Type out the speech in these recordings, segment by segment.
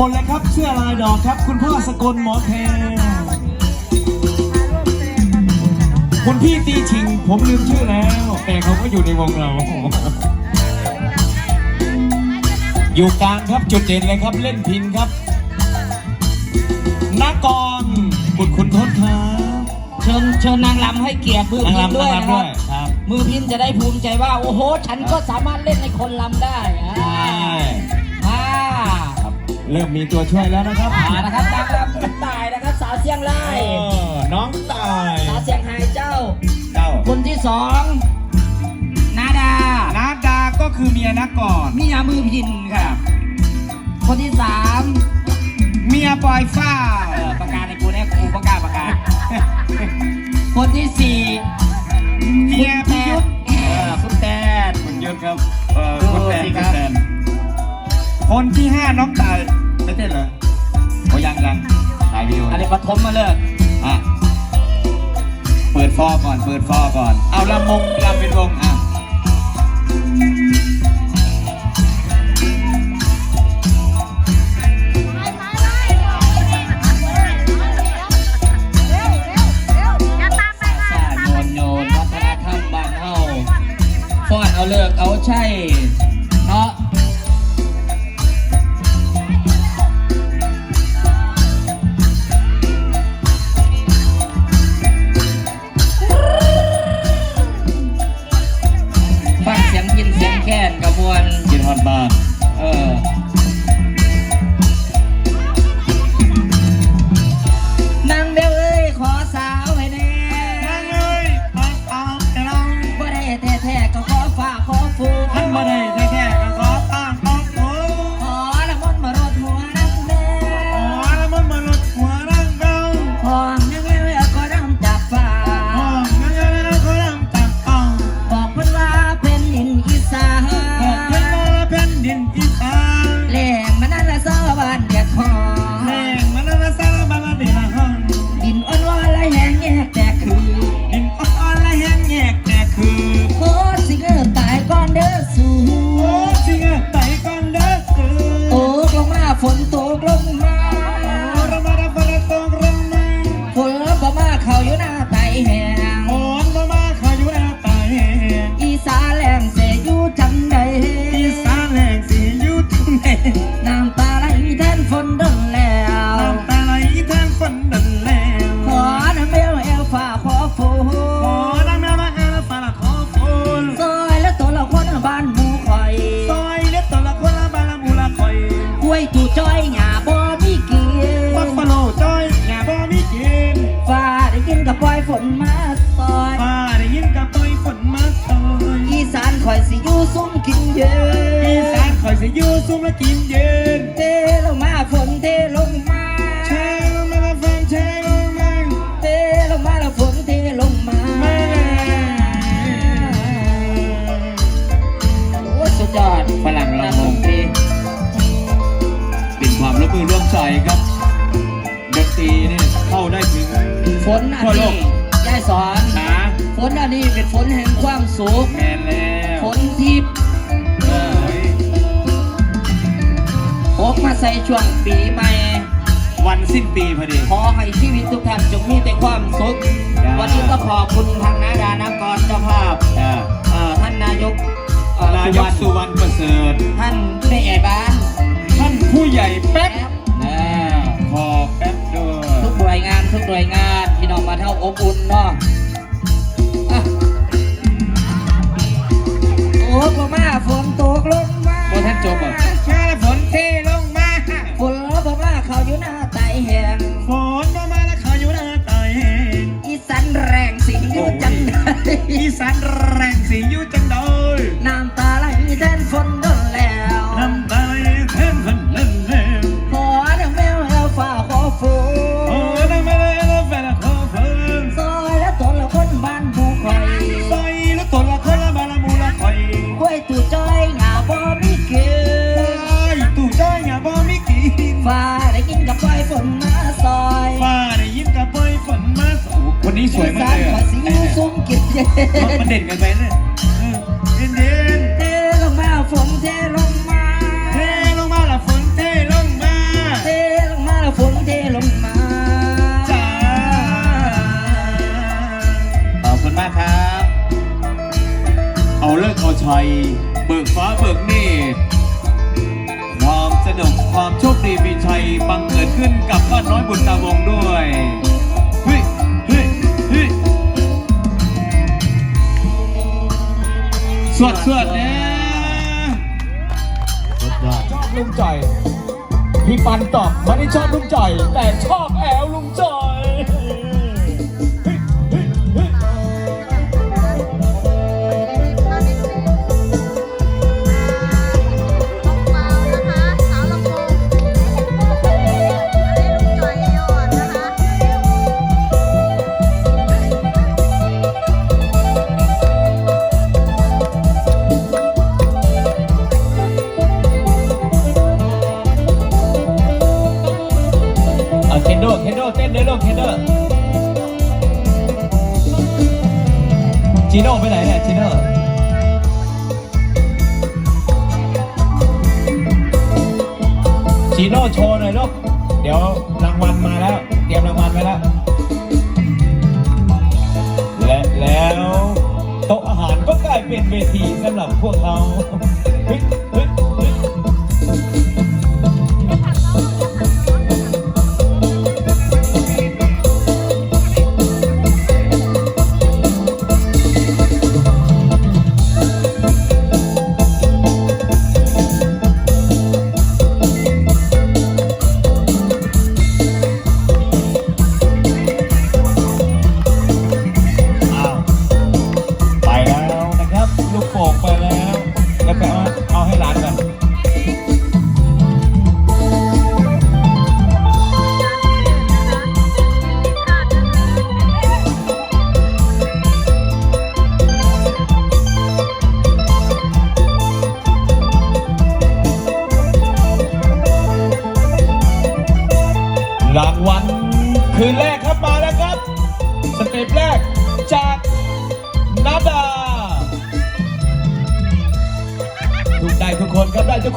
หมดเลยครับเสื้อลายดอกครับ คุณพ่อสกลหมอแพรคุณพี่ตีชิง ผมลืมชื่อแล้ว แต่เขาก็อยู่ในวงเรา อยู่กลางครับจุดเด่นเลยครับเล่นพินครับนักกรบุตรคุณทศครับเชิญเชิญนางรำให้เกียรติมือพินนางรำด้วยนางนะรำคด้รัวบยครับ มือพินจะได้ภูมิใจว่า โอ้โห ฉันก็สามารถเล่นในคนรำได้อ่าใช่อ่าครับ เริ่มมีตัวช่วยแล้วนะครับอ่านะครับนางรำคุณตายนะครับ สาวเสียงไล่เออน้องตายสาวเสียงไฮเจ้า เจ้าคนที่สองนาดา นาดาก็คือเมียนักก่อนเมียมือพินครับคนที่สามเมียปล่อยฟ้าเออประกาศในกูแน่กูประกาศประกาศ คนที่สี่เมียแตพิยุนทธเออคุณแตนคุณยุทธครับเออดูคุณแตนสิคุครัณบแตนคนที่ห้าน้องตาย ไม่เต้นเหรอโอ้ยังยังถ่ายวิดีโออันนี้ปฐมมาเลิกอะเปิดฟอก่อน เปิดฟอก่อน เอาลำวงลำเป็นวงอะสาโยนโยนวัฒนธรรมบ้านเฮาฟ้อนเอาเลิกเอาใช่ กิ น้ อยสิอยู่ซุ่มและกินเย็นเทลงมาฝนเทลงมาแช่ลงมาละฟังแช่ลงมาเทลงมาแล้วฝนเทลงมาแม่โอ้สุดยอดฝรั่งนัเรากคดงนตรีเป็นความร่วมมือร่วมใจครับดนตรีนี่เข้าได้ถึงฝนอันทั่วโลนี้กยายสอนขาฝนอันนี้เป็นฝนแห่งความสุขแมนแล้วฝนทิพย์ พกมาใส่ช่วงปีใหม่ วันสิ้นปีพอดี ขอให้ชีวิตทุกท่านจงมีแต่ความสุข จ้า วันนี้ก็ขอบคุณทางนาดานากรเจ้าภาพอ่าเอ่อท่านนายกเอ่อนายกสุวรรณประเสริฐ ท่านผู้ใหญ่บ้านท่านผู้ใหญ่แป๊บเอ่อขอแป๊บด้วยทุกหน่วยงานทุกหน่วยงานพี่น้องมาเท่าอบอุ่นเนาะอะ นี้สวยมากเลยอะสิงมันเด่นกันไปเลยเย็นเทลงมาฝนเทลงมา เทลงมาละฝนเทลงมา เทลงมาละฝนเทลงมาจ้าขอบคุณมากครับ เอาเลิกเอาชัย เบิกฟ้าเบิกเนตรความสนุกความโชคดีมีชัยบังเกิดขึ้นกับบ้านน้อยบุญตาวงด้วย สวดสวดเนี่ยชอบลุงจ่อย พี่ปันตอบไม่ได้ชอบลุงจ่อย แต่ชอบแอลลุงจ่อย ชีโน่โชว์หน่อยลูก เดี๋ยวรางวัลมาแล้ว เตรียมรางวัลไว้แล้ว และแล้วโต๊ะอาหารก็กลายเป็นเวทีสำหรับพวกเขา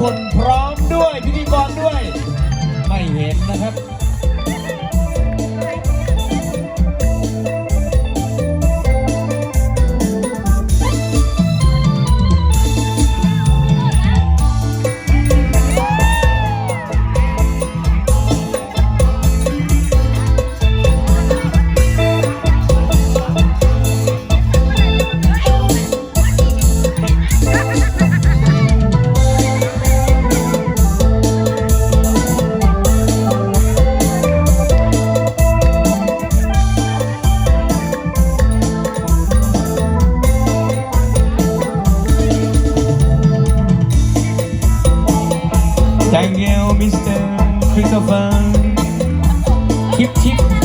คนพร้อมด้วยพิธีกรด้วย ไม่เห็นนะครับ Thank you Mr. Christopher ทิป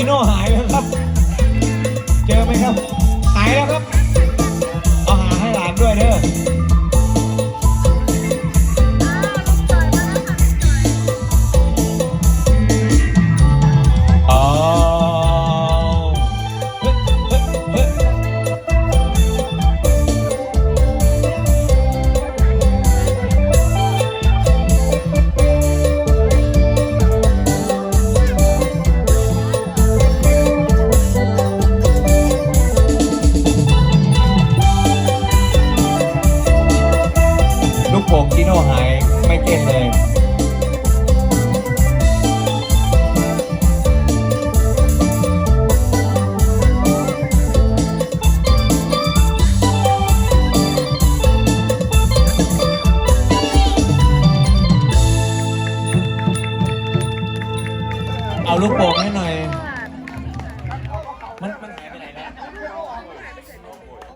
จีโน่หายแล้วครับ เจอไหมครับ หายแล้วครับ